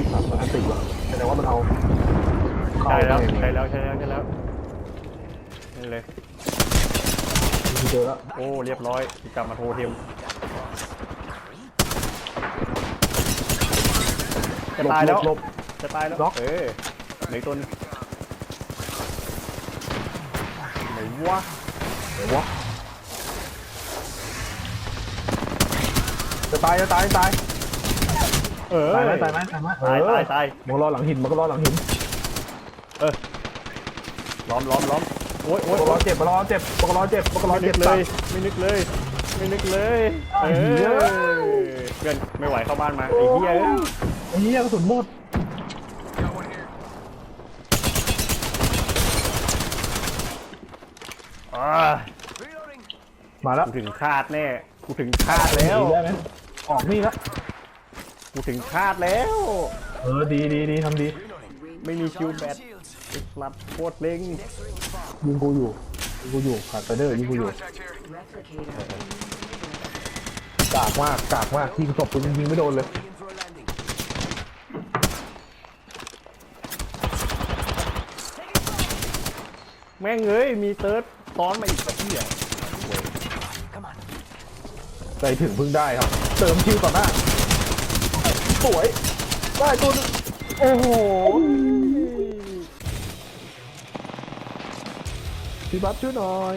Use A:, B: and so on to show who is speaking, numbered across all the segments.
A: ติดครับอันติดว่ะแสดงว่ามันเอาเข้า
B: ใช่แล้ว
A: ไป
B: ใช่แล้วใช่แล้วใช่แล้วนี่เลย
A: เจอแล้ว
B: โอ้เรียบร้อยกลับมาโทรเทมจะตายแล้ว
A: หลบ
B: จะตายแล้ว
A: ล็อก
B: เออเหลืออกตัวหนึงไหนวะ
A: หลบวะจะตายจะตายจะตาย
B: เออ
A: ตายไหมตายไหมตายไหม
B: ตาย
A: เออ
B: ตายตาย
A: มันรอหลังหินมันก็รอหลังหิน
B: เออล้อมล้อมล้อมโอ้ยโอ้
A: ป
B: ย
A: กรอเจ็บปกรอเจ็บปกรอเจ็บปกรอ
B: ไม่นึ
A: เจ็บ
B: กเลยไม่นึกเลย ไม่นึกเลยเอ
A: ไอ้เหี้ย
B: อเพื่อนไม่ไหวเข้าบ้านมาไอ้เหี้ยเอ้ย
A: ไอ้เหี้ยกระสุนหมด
B: อ่า
A: มาแล้ว
B: กูถึงคาดแน่กูถึงคาดแล้ว
A: หนีได้ไหมออกนี่ละ
B: กูถึงคาดแล้ว
A: เออดีดีดีทำดี
B: ไม่มีคิวแบตไอ้สลับโคตรเล็ง
A: ยิงกูอยู่ยิงกูอยู่ขาดไปเดอร์ยิงกูอยู่
C: Replicator.
A: กากมากกากมากยิงศพกูยังยิงไม่โดนเลย
B: แม่งเอ้ยมีเติร์ดซ้อนมาอีกเหี้ย
A: ใจถึงเพิ่งได้ครับ เติมคิวต่อหน้า สวย ได้ตัวนึงโอ้โหพี่บัสช่วยหน่อย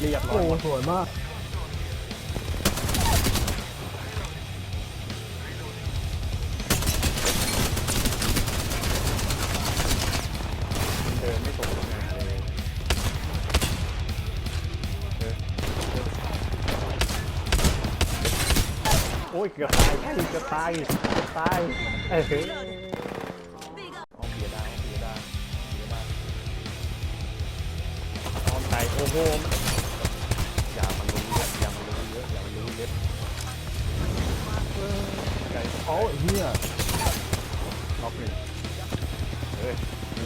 B: เรียบร้อ
A: โอ้
B: ย
A: สวยมาก
B: อ้ยเกือบตายเกือบตายเกือบตายเอ้ยเอาเสียดายเอาเสียดายเสียดายตอนไทยโอ้โหอย่ามันรู้เยอะอย่ามันรู้เยอะอย่ามันรู้เยอะเออไก่
A: โอ้เฮีย
B: น็อกหนึ่งเอ้ย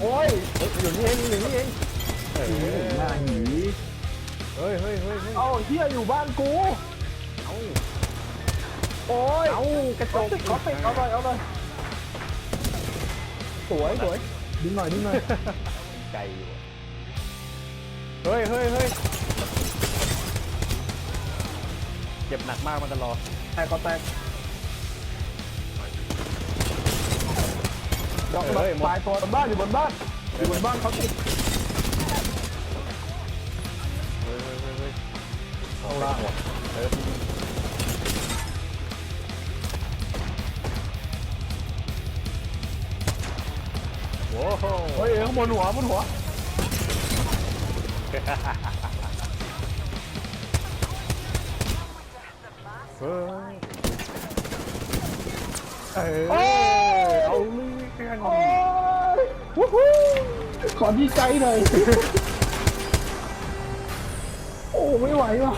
A: โอ้ย
B: เฮ้ยอยู่นี่เองอยู่นี่เองเอ้ย
A: หน้าหนี
B: เฮ้ยเฮ้ยเฮ้ยเฮ้ย
A: เอ้าเฮียอยู่บ้านกู
B: เอ้า
A: โอ้ย
B: เอากระจ
A: เอา
B: ก
A: ติดเอาติดเอาเลยเอาเลยสวยสวยดิ้นหน่อยดิ้นหน่อย
B: ไกลอยู่อะเฮ้ยเฮ้ยเฮ้ยเจ็บหนักมากมาตลอด
A: แตกก็แตกดอก
B: เฮ้ยหมด
A: ตายตัวบนบ้านอยู่บนบ้านอยู่บนบ้านเขาติด
B: เฮ้ยเฮ้ยเฮ้ยเฮ้ย
A: ข้างล่าง
B: เออ โอ้โห
A: เฮ้ยข้างบนหัวบนหัว
B: เฮ้ยเออเอาเรื่อง
A: โอ้ยวู้ฮู้ขอดีใจหน่อย โอ้ ไม่ไหวว่ะ